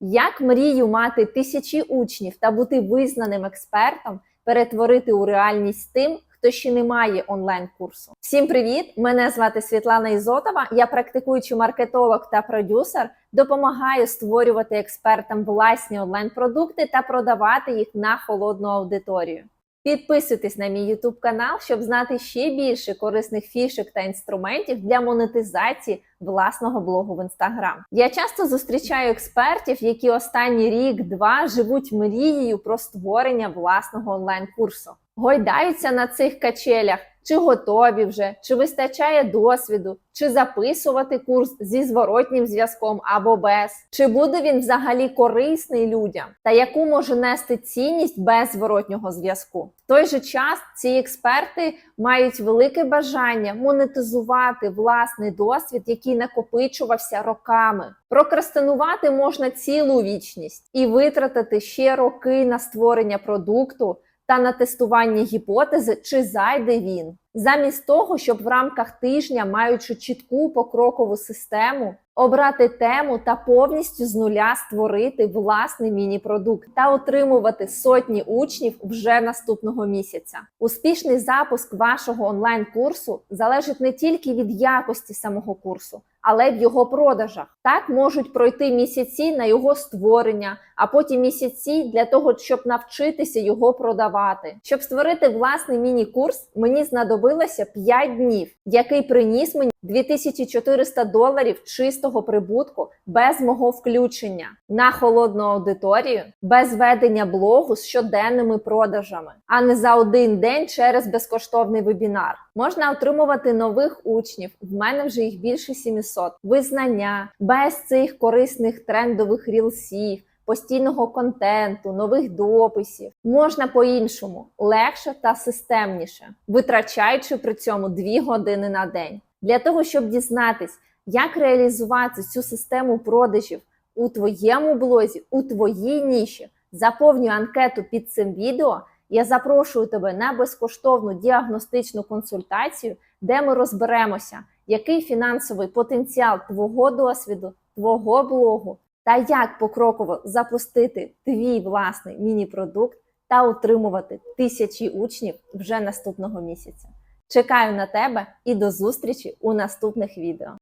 Як мрію мати тисячі учнів та бути визнаним експертом, перетворити у реальність тим, хто ще не має онлайн-курсу. Всім привіт! Мене звати Світлана Ізотова. Я практикуючий маркетолог та продюсер. Допомагаю створювати експертам власні онлайн-продукти та продавати їх на холодну аудиторію. Підписуйтесь на мій YouTube канал, щоб знати ще більше корисних фішок та інструментів для монетизації власного блогу в Instagram. Я часто зустрічаю експертів, які останній рік-два живуть мрією про створення власного онлайн-курсу. Гойдаються на цих качелях, чи готові вже, чи вистачає досвіду, чи записувати курс зі зворотнім зв'язком або без, чи буде він взагалі корисний людям, та яку може нести цінність без зворотнього зв'язку. В той же час ці експерти мають велике бажання монетизувати власний досвід, який накопичувався роками. Прокрастинувати можна цілу вічність і витратити ще роки на створення продукту та на тестування гіпотези, чи зайде він, замість того, щоб в рамках тижня, маючи чітку покрокову систему, обрати тему та повністю з нуля створити власний міні-продукт та отримувати сотні учнів вже наступного місяця. Успішний запуск вашого онлайн-курсу залежить не тільки від якості самого курсу, але й в його продажах. Так можуть пройти місяці на його створення, а потім місяці для того, щоб навчитися його продавати. Щоб створити власний міні-курс, мені знадобилося 5 днів, який приніс мені 2400 доларів чистого прибутку без мого включення на холодну аудиторію, без ведення блогу з щоденними продажами, а не за один день через безкоштовний вебінар. Можна отримувати нових учнів. В мене вже їх більше 700. Визнання без цих корисних трендових рілсів. Постійного контенту, нових дописів можна по-іншому, легше та системніше, витрачаючи при цьому 2 години на день. Для того, щоб дізнатись, як реалізувати цю систему продажів у твоєму блозі, у твоїй ніші, заповнюй анкету під цим відео. Я запрошую тебе на безкоштовну діагностичну консультацію, де ми розберемося, який фінансовий потенціал твого досвіду, твого блогу та як покроково запустити твій власний міні-продукт та отримувати тисячі учнів вже наступного місяця. Чекаю на тебе і до зустрічі у наступних відео.